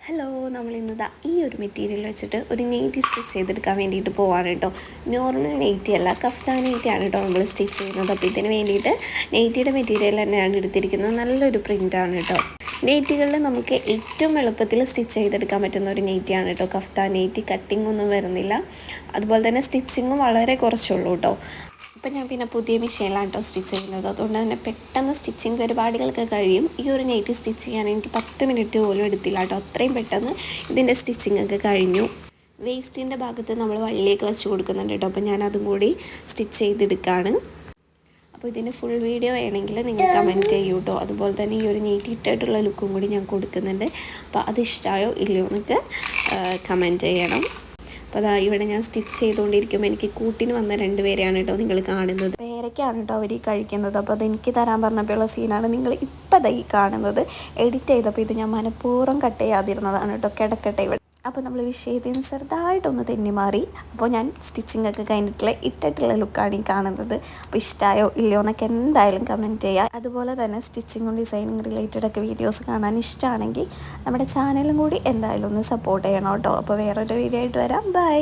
Hello നമ്മൾ ഇന്നതാ ഈ ഒരു മെറ്റീരിയൽ വെച്ചിട്ട് ഒരു നെയ്റ്റി സ്റ്റിച്ച് ചെയ്തെടുക്കാൻ വേണ്ടിയിട്ട് പോവാണ് കേട്ടോ നോർമൽ നെയ്റ്റി അല്ല കഫ്താൻ നെയ്റ്റിയാണ് കേട്ടോ നമ്മൾ സ്റ്റിച്ച് ചെയ്യുന്നത്. അപ്പോൾ ഇതിന് വേണ്ടിയിട്ട് നെയ്റ്റിയുടെ മെറ്റീരിയൽ തന്നെയാണ് എടുത്തിരിക്കുന്നത്. നല്ലൊരു പ്രിന്റാണ് കേട്ടോ നെയ്റ്റികളിൽ നമുക്ക് ഏറ്റവും എളുപ്പത്തിൽ സ്റ്റിച്ച് ചെയ്തെടുക്കാൻ പറ്റുന്ന ഒരു നെയ്റ്റിയാണ് കേട്ടോ കഫ്താൻ നെയ്റ്റി കട്ടിംഗ് ഒന്നും വരുന്നില്ല. അതുപോലെ തന്നെ സ്റ്റിച്ചിങ്ങും വളരെ കുറച്ചുള്ളൂ കേട്ടോ ഇപ്പം ഞാൻ പിന്നെ പുതിയ മെഷീനിലാണ് കേട്ടോ സ്റ്റിച്ച് ചെയ്യുന്നത്. അതുകൊണ്ട് തന്നെ പെട്ടെന്ന് സ്റ്റിച്ചിങ് പരിപാടികൾക്ക് കഴിയും. ഈ ഒരു നൈറ്റി സ്റ്റിച്ച് ചെയ്യാൻ എനിക്ക് പത്ത് മിനിറ്റ് പോലും എടുത്തില്ല കേട്ടോ. അത്രയും പെട്ടെന്ന് ഇതിന്റെ സ്റ്റിച്ചിങ് ഒക്കെ കഴിഞ്ഞു. വേസ്റ്റിന്റെ ഭാഗത്ത് നമ്മൾ വള്ളിയൊക്കെ വെച്ച് കൊടുക്കുന്നുണ്ട് കേട്ടോ. അപ്പോൾ ഞാൻ കൂടി സ്റ്റിച്ച് ചെയ്തെടുക്കുകയാണ് അപ്പോൾ ഇതിന്റെ ഫുൾ വീഡിയോ വേണമെങ്കിൽ നിങ്ങൾ കമന്റ് ചെയ്യൂ കേട്ടോ. അതുപോലെ തന്നെ ഈ ഒരു നീറ്റ് ഇട്ടിട്ടുള്ള ലുക്കും കൂടി ഞാൻ കൊടുക്കുന്നുണ്ട്. അപ്പോൾ അത് ഇഷ്ടമായോ ഇല്ലയോ എന്നൊക്കെ കമന്റ് ചെയ്യണം. അപ്പോൾ അതാ ഇവിടെ ഞാൻ സ്റ്റിച്ച് ചെയ്തുകൊണ്ടിരിക്കുമ്പോൾ എനിക്ക് കൂട്ടിന് വന്ന രണ്ട് പേരെയാണ് കേട്ടോ നിങ്ങൾ കാണുന്നത്. പേരൊക്കെയാണ് കേട്ടോ അവർ ഈ കഴിക്കുന്നത്. അപ്പോൾ അത് എനിക്ക് തരാൻ പറഞ്ഞപ്പോഴുള്ള സീനാണ് നിങ്ങൾ ഇപ്പം ഈ കാണുന്നത്. എഡിറ്റ് ചെയ്തപ്പോൾ ഇത് ഞാൻ മനഃപൂർവം കട്ട് ചെയ്യാതിരുന്നതാണ് കേട്ടോ. കിടക്കട്ടെ ഇവിടെ. അപ്പോൾ നമ്മൾ വിഷയത്തിൽ നിന്ന് ചെറുതായിട്ടൊന്ന് തെന്നി മാറി. അപ്പോൾ ഞാൻ സ്റ്റിച്ചിങ് ഒക്കെ കഴിഞ്ഞിട്ടുള്ള ഇട്ടിട്ടുള്ള ലുക്കാണ് ഈ കാണുന്നത്. അപ്പോൾ ഇഷ്ടമായോ ഇല്ലയോ എന്നൊക്കെ എന്തായാലും കമന്റ് ചെയ്യുക. അതുപോലെ തന്നെ സ്റ്റിച്ചിങ്ങും ഡിസൈനിങ് റിലേറ്റഡ് ഒക്കെ വീഡിയോസ് കാണാൻ ഇഷ്ടമാണെങ്കിൽ നമ്മുടെ ചാനലും കൂടി എന്തായാലും ഒന്ന് സപ്പോർട്ട് ചെയ്യണം കേട്ടോ. അപ്പോൾ വേറൊരു വീഡിയോ ആയിട്ട് വരാം. ബൈ